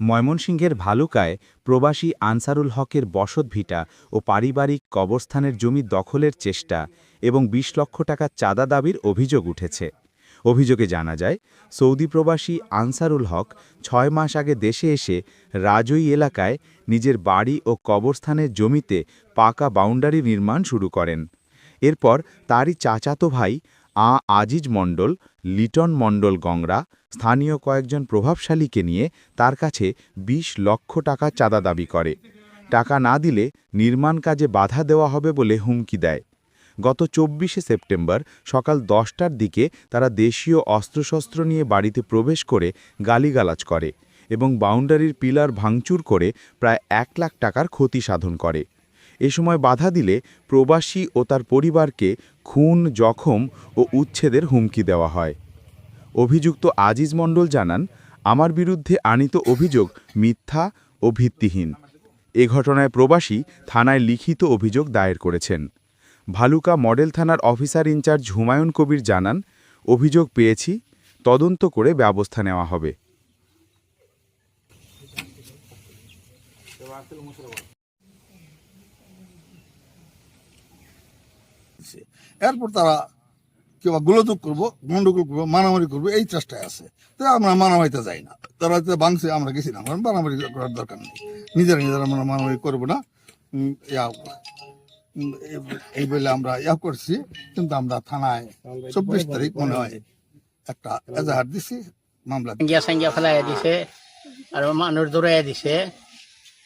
ময়মনসিংহের ভালুকায় প্রবাসী আনসারুল হকের বসতভিটা ও পারিবারিক কবরস্থানের জমি দখলের চেষ্টা এবং ২০ লক্ষ টাকা চাঁদা দাবির অভিযোগ উঠেছে। অভিযোগে জানা যায়, সৌদি প্রবাসী আনসারুল হক ছয় মাস আগে দেশে এসে রাজই এলাকায় নিজের বাড়ি ও কবরস্থানের জমিতে পাকা বাউন্ডারি নির্মাণ শুরু করেন। এরপর তারই চাচাতো ভাই আ আজিজ মণ্ডল, লিটন মণ্ডল গংরা, স্থানীয় কয়েকজন প্রভাবশালীকে নিয়ে তার কাছে ২০ লক্ষ টাকা চাঁদা দাবি করে। টাকা না দিলে নির্মাণ কাজে বাধা দেওয়া হবে বলে হুমকি দেয়। গত চব্বিশে সেপ্টেম্বর সকাল দশটার দিকে তারা দেশীয় অস্ত্রশস্ত্র নিয়ে বাড়িতে প্রবেশ করে গালিগালাজ করে এবং বাউন্ডারির পিলার ভাঙচুর করে প্রায় এক লাখ টাকার ক্ষতি সাধন করে। এ সময় বাধা দিলে প্রবাসী ও তার পরিবারকে খুন, জখম ও উচ্ছেদের হুমকি দেওয়া হয়। অভিযুক্ত আজিজ মণ্ডল জানান, আমার বিরুদ্ধে আনিত অভিযোগ মিথ্যা ও ভিত্তিহীন। এ ঘটনায় প্রবাসী থানায় লিখিত অভিযোগ দায়ের করেছেন। ভালুকা মডেল থানার officer in charge Humayun Kabir জানান, অভিযোগ পেয়েছি, তদন্ত করে ব্যবস্থা নেওয়া হবে। এরপর তারা কেউ গোলযোগ করব গন্ডগোল করব, মারামারি করব, এই চেষ্টায় আছে। তো আমরা মারামারিতে যাই না। তারা যে বাংছে আমরা গেছি না। মারামারি করার দরকার নেই। নিজেরা নিজেরা আমরা মারামারি করব না। এই- বলে আমরা ইয়া করছি, কিন্তু আমরা থানায় চব্বিশ তারিখ মনে হয় একটা এজাহার দিছি, মামলা সাঙ্গিয়া সাঙ্গিয়া ফেলাই দিছে, আর মানুষ দৌড়াইয়া দিছে।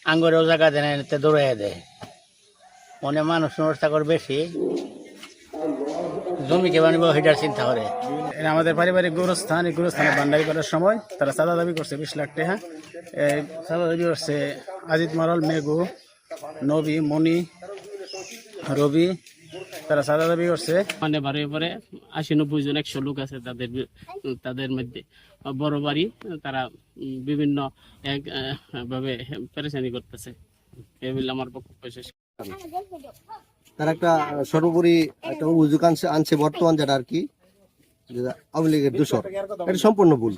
আঙ্গুরেও জায়গা দেয় দৌড়াইয়া দেয়। মনে মানুষ নমস্কার করে বেশি। জমিকে বানিব সেটার চিন্তা করে। আমাদের পারিবারিক গোরস্থান এই গোরস্থানে বান্ডারি করার সময় তারা চাঁদা দাবি করছে বিশ লাখ টাকা। এই চাঁদা দাবি করছে আজিত মারল মেঘু নবী মণি রবি। তারা চাঁদা দাবি করছে। মানে বারে বারে আশি নব্বই জন একশো লোক আছে তাদের তাদের মধ্যে। বড় বাড়ি তারা বিভিন্ন এক আহ, ভাবে পেরেশানি করতেছে। এই বলে আমার বক্তব্য শেষ। তার একটা সর্বোপরি একটা অভিযোগ আনছে আনছে বর্তমান যেটা আর কি আওয়ামী লীগের দূষর। এটা সম্পূর্ণ ভুল।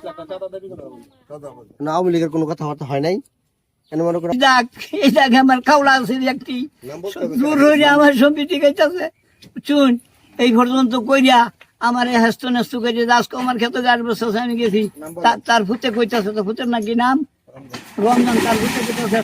না আওয়ামী লীগের কোনো কথাবার্তা হয় নাই। কেন মনে করেন দেখ আমার কাউলা আছে একটি দূর হয়ে আমার সম্পত্তি গাইতেছে চুন এই পর্যন্ত কইরা আমার হেস্ত নেস্ত করে আমার ক্ষেত্রে গাছ বসে আমি গেছি তার ফুতে কইতাছে তো ফুতের নাকি নাম? রমজান তার ফুতে কইতাছে।